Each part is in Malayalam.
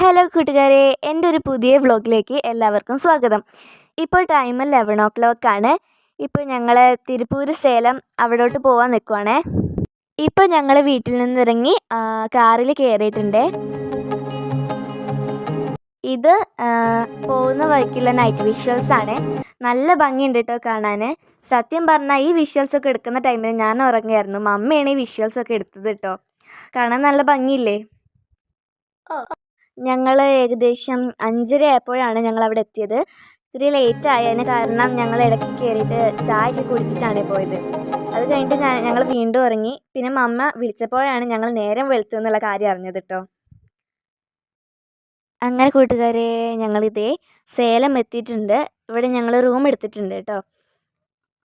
ഹലോ കൂട്ടുകാരെ. എന്റെ ഒരു പുതിയ വ്ളോഗിലേക്ക് എല്ലാവർക്കും സ്വാഗതം. ഇപ്പോൾ ടൈം ലെവൻ ഓ ക്ലോക്ക് ആണ്. ഇപ്പോൾ ഞങ്ങൾ തിരുപ്പൂർ സേലം അവിടോട്ട് പോകാൻ നിൽക്കുവാണേ ഇപ്പോൾ ഞങ്ങൾ വീട്ടിൽ നിന്നിറങ്ങി കാറിൽ കയറിയിട്ടുണ്ട് ഇത് പോകുന്ന വഴിക്കുള്ള നൈറ്റ് വിഷ്വൽസ് ആണ്. നല്ല ഭംഗിയുണ്ട് കേട്ടോ കാണാൻ സത്യം പറഞ്ഞാൽ ഈ വിഷ്വൽസ് ഒക്കെ എടുക്കുന്ന ടൈമിൽ ഞാൻ ഉറങ്ങിയായിരുന്നു മമ്മയാണ് ഈ വിഷ്വൽസ് ഒക്കെ എടുത്തത് കേട്ടോ കാണാൻ നല്ല ഭംഗിയില്ലേ? ഞങ്ങൾ ഏകദേശം അഞ്ചര ആയപ്പോഴാണ് ഞങ്ങൾ അവിടെ എത്തിയത്. ഇത്തിരി ലേറ്റ് ആയതിന് കാരണം ഞങ്ങൾ ഇടയ്ക്ക് കയറിയിട്ട് ചായയൊക്കെ കുടിച്ചിട്ടാണ് പോയത്. അത് കഴിഞ്ഞിട്ട് ഞങ്ങൾ വീണ്ടും ഇറങ്ങി. പിന്നെ മമ്മ വിളിച്ചപ്പോഴാണ് ഞങ്ങൾ നേരം വെളുത്തു എന്നുള്ള കാര്യം അറിഞ്ഞത് കേട്ടോ അങ്ങനെ കൂട്ടുകാരെ ഞങ്ങളിതേ സേലം എത്തിയിട്ടുണ്ട്. ഇവിടെ ഞങ്ങൾ റൂം എടുത്തിട്ടുണ്ട് കേട്ടോ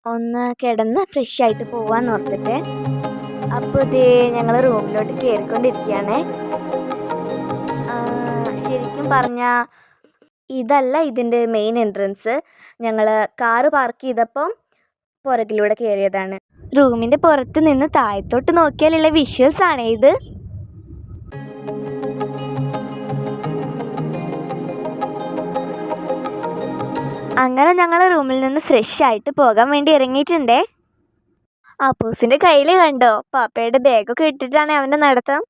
ഒന്ന് കിടന്ന് ഫ്രഷ് ആയിട്ട് പോവാന്ന് ഓർത്തിട്ട്. അപ്പോൾ ഇതേ ഞങ്ങൾ റൂമിലോട്ട് കയറിക്കൊണ്ടിരിക്കുകയാണേ ശരിക്കും പറഞ്ഞാൽ ഇതല്ല ഇതിന്റെ മെയിൻ എൻട്രൻസ് ഞങ്ങൾ കാറ് പാർക്ക് ചെയ്തപ്പം പുറകിലൂടെ കയറിയതാണ് റൂമിന്റെ പുറത്ത് നിന്ന് താഴത്തോട്ട് നോക്കിയാലുള്ള വിഷ്വൽസ് ആണ് ഇത്. അങ്ങനെ ഞങ്ങൾ റൂമിൽ നിന്ന് ഫ്രഷ് ആയിട്ട് പോകാൻ വേണ്ടി ഇറങ്ങിയിട്ടുണ്ടേ. അപ്പൂസിന്റെ കയ്യിൽ കണ്ടോ? പാപ്പയുടെ ബാഗൊക്കെ ഇട്ടിട്ടാണ് അവന്റെ നടത്തം.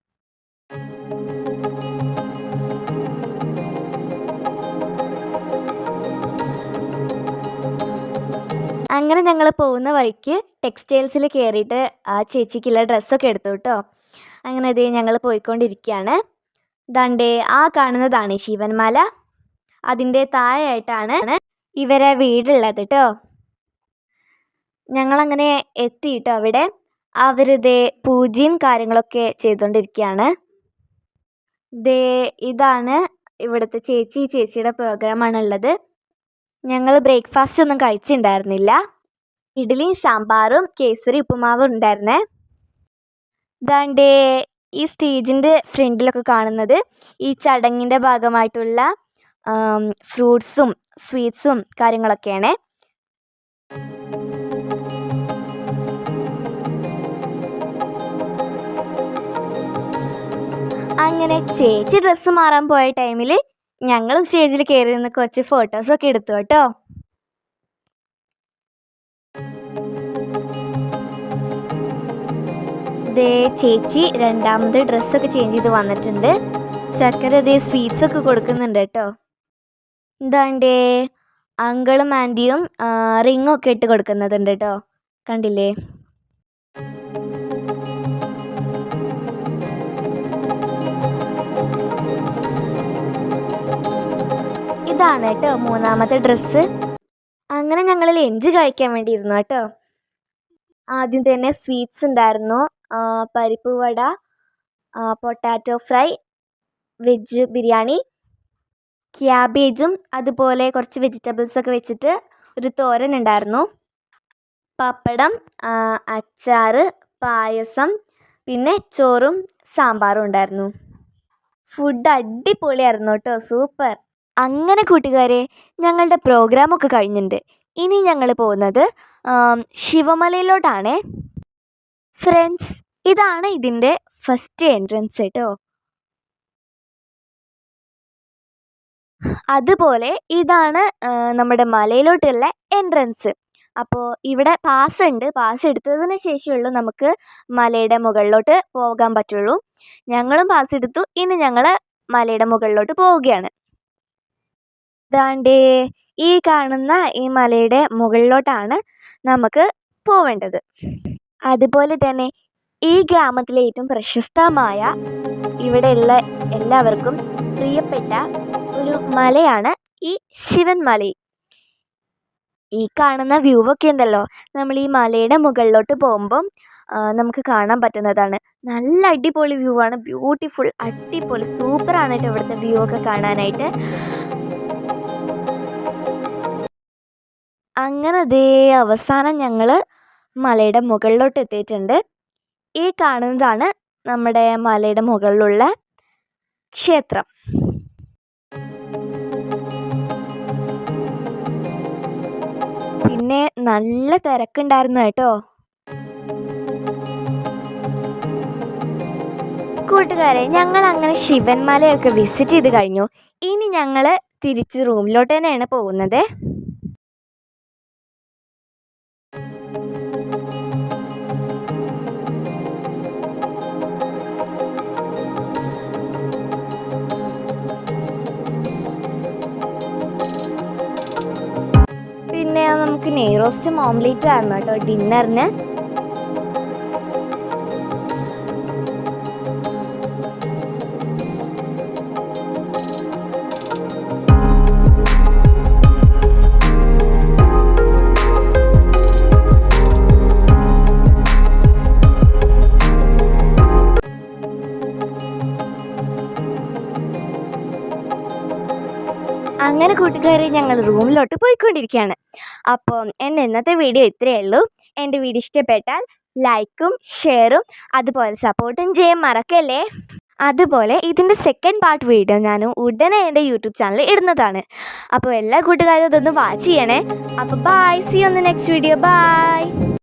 അങ്ങനെ ഞങ്ങൾ പോകുന്ന വഴിക്ക് ടെക്സ്റ്റൈൽസിൽ കയറിയിട്ട് ആ ചേച്ചിക്കുള്ള ഡ്രസ്സൊക്കെ എടുത്തു കേട്ടോ അങ്ങനെ അതേ ഞങ്ങൾ പോയിക്കൊണ്ടിരിക്കുകയാണ് ദാണ്ടേ ആ കാണുന്നതാണ് ശിവൻമല. അതിന്റെ താഴെയായിട്ടാണ് ഇവരെ വീടുള്ളത് കേട്ടോ ഞങ്ങളങ്ങനെ എത്തിയിട്ടോ അവിടെ. അവരുടെ പൂജയും കാര്യങ്ങളൊക്കെ ചെയ്തുകൊണ്ടിരിക്കുകയാണ് ദേ ഇതാണ് ഇവിടുത്തെ ചേച്ചി ചേച്ചിയുടെ പ്രോഗ്രാമാണുള്ളത് ഞങ്ങൾ ബ്രേക്ക്ഫാസ്റ്റ് ഒന്നും കഴിച്ചിട്ടുണ്ടായിരുന്നില്ല ഇഡ്ഡലിയും സാമ്പാറും കേസരി ഉപ്പുമാവും ഉണ്ടായിരുന്നേ. ദാണ്ടേ ഈ സ്റ്റേജിന്റെ ഫ്രണ്ടിലൊക്കെ കാണുന്നത് ഈ ചടങ്ങിന്റെ ഭാഗമായിട്ടുള്ള ഫ്രൂട്ട്സും സ്വീറ്റ്സും കാര്യങ്ങളൊക്കെയാണ്. അങ്ങനെ ചേച്ചി ഡ്രസ്സ് മാറാൻ പോയ ടൈമിൽ ഞങ്ങളും സ്റ്റേജിൽ കയറി നിന്ന് കുറച്ച് ഫോട്ടോസൊക്കെ എടുത്തു കേട്ടോ. ദേ ചേച്ചി രണ്ടാമത് ഡ്രസ്സൊക്കെ ചേഞ്ച് ചെയ്ത് വന്നിട്ടുണ്ട്. ചക്കര ദേ സ്വീറ്റ്സ് ഒക്കെ കൊടുക്കുന്നുണ്ട് കേട്ടോ. എന്താണ്ടേ അങ്കിളും ആന്റിയും റിങ്ങൊക്കെ ഇട്ട് കൊടുക്കുന്നതുണ്ട് കേട്ടോ. കണ്ടില്ലേ? ഇതാണ് കേട്ടോ മൂന്നാമത്തെ ഡ്രസ്സ്. അങ്ങനെ ഞങ്ങൾ ലഞ്ച് കഴിക്കാൻ വേണ്ടി ഇരുന്നു കേട്ടോ. ആദ്യം തന്നെ സ്വീറ്റ്സ് ഉണ്ടായിരുന്നു. പരിപ്പ് വട പൊട്ടാറ്റോ ഫ്രൈ വെജ് ബിരിയാണി ക്യാബേജും അതുപോലെ കുറച്ച് വെജിറ്റബിൾസൊക്കെ വെച്ചിട്ട് ഒരു തോരൻ ഉണ്ടായിരുന്നു. പപ്പടം അച്ചാർ പായസം പിന്നെ ചോറും സാമ്പാറും ഉണ്ടായിരുന്നു. ഫുഡ് അടിപൊളിയായിരുന്നു കേട്ടോ സൂപ്പർ. അങ്ങനെ കൂട്ടുകാരെ ഞങ്ങളുടെ പ്രോഗ്രാമൊക്കെ കഴിഞ്ഞിട്ടുണ്ട് ഇനി ഞങ്ങൾ പോകുന്നത് ശിവമലയിലോട്ടാണേ. ഫ്രണ്ട്സ് ഇതാണ് ഇതിന്റെ ഫസ്റ്റ് എൻട്രൻസ് കേട്ടോ അതുപോലെ ഇതാണ് നമ്മുടെ മലയിലോട്ടുള്ള എൻട്രൻസ് അപ്പോൾ ഇവിടെ പാസ് ഉണ്ട്. പാസ് എടുത്തതിന് ശേഷമുള്ളൂ നമുക്ക് മലയുടെ മുകളിലോട്ട് പോകാൻ പറ്റുള്ളൂ. ഞങ്ങളും പാസ് എടുത്തു. ഇനി ഞങ്ങൾ മലയുടെ മുകളിലോട്ട് പോവുകയാണ്. ദാണ്ടേ ഈ കാണുന്ന ഈ മലയുടെ മുകളിലോട്ടാണ് നമുക്ക് പോവേണ്ടത്. അതുപോലെ തന്നെ ഈ ഗ്രാമത്തിലെ ഏറ്റവും പ്രശസ്തമായ ഇവിടെയുള്ള എല്ലാവർക്കും പ്രിയപ്പെട്ട ഒരു മലയാണ് ഈ ശിവൻ മല. ഈ കാണുന്ന വ്യൂ ഒക്കെ ഉണ്ടല്ലോ. നമ്മൾ ഈ മലയുടെ മുകളിലോട്ട് പോകുമ്പം നമുക്ക് കാണാൻ പറ്റുന്നതാണ്. നല്ല അടിപൊളി വ്യൂ ആണ്. ബ്യൂട്ടിഫുൾ അടിപൊളി സൂപ്പറാണ് കേട്ടോ ഇവിടുത്തെ വ്യൂ ഒക്കെ കാണാനായിട്ട്. അങ്ങനെ ദേ അവസാനം ഞങ്ങൾ മലയുടെ മുകളിലോട്ട് എത്തിയിട്ടുണ്ട്. ഈ കാണുന്നതാണ് നമ്മുടെ മലയുടെ മുകളിലുള്ള ക്ഷേത്രം. പിന്നെ നല്ല തിരക്കുണ്ടായിരുന്നു കേട്ടോ. കൂട്ടുകാരെ ഞങ്ങൾ അങ്ങനെ ശിവൻമലയൊക്കെ വിസിറ്റ് ചെയ്ത് കഴിഞ്ഞു. ഇനി ഞങ്ങൾ തിരിച്ച് റൂമിലോട്ട് തന്നെയാണ് പോകുന്നത്. നെയ്റോസ്റ്റും ഓംലേറ്റും ആയിരുന്നു കേട്ടോ ഡിന്നറിന്. അങ്ങനെ കൂട്ടുകാരെ ഞങ്ങൾ റൂമിലോട്ട് പോയിക്കൊണ്ടിരിക്കുകയാണ്. അപ്പോൾ എന്റെ ഇന്നത്തെ വീഡിയോ ഇത്രയേ ഉള്ളൂ. എന്റെ വീഡിയോ ഇഷ്ടപ്പെട്ടാൽ ലൈക്കും ഷെയറും അതുപോലെ സപ്പോർട്ടും ചെയ്യാൻ മറക്കല്ലേ? അതുപോലെ ഇതിന്റെ സെക്കൻഡ് പാർട്ട് വീഡിയോ ഞാൻ ഉടനെ എന്റെ യൂട്യൂബ് ചാനലിൽ ഇടുന്നതാണ്. അപ്പോൾ എല്ലാ കൂട്ടുകാരും ഇതൊന്ന് വാച്ച് ചെയ്യണേ. അപ്പോൾ ബൈ സി ഒന്ന് നെക്സ്റ്റ് വീഡിയോ ബൈ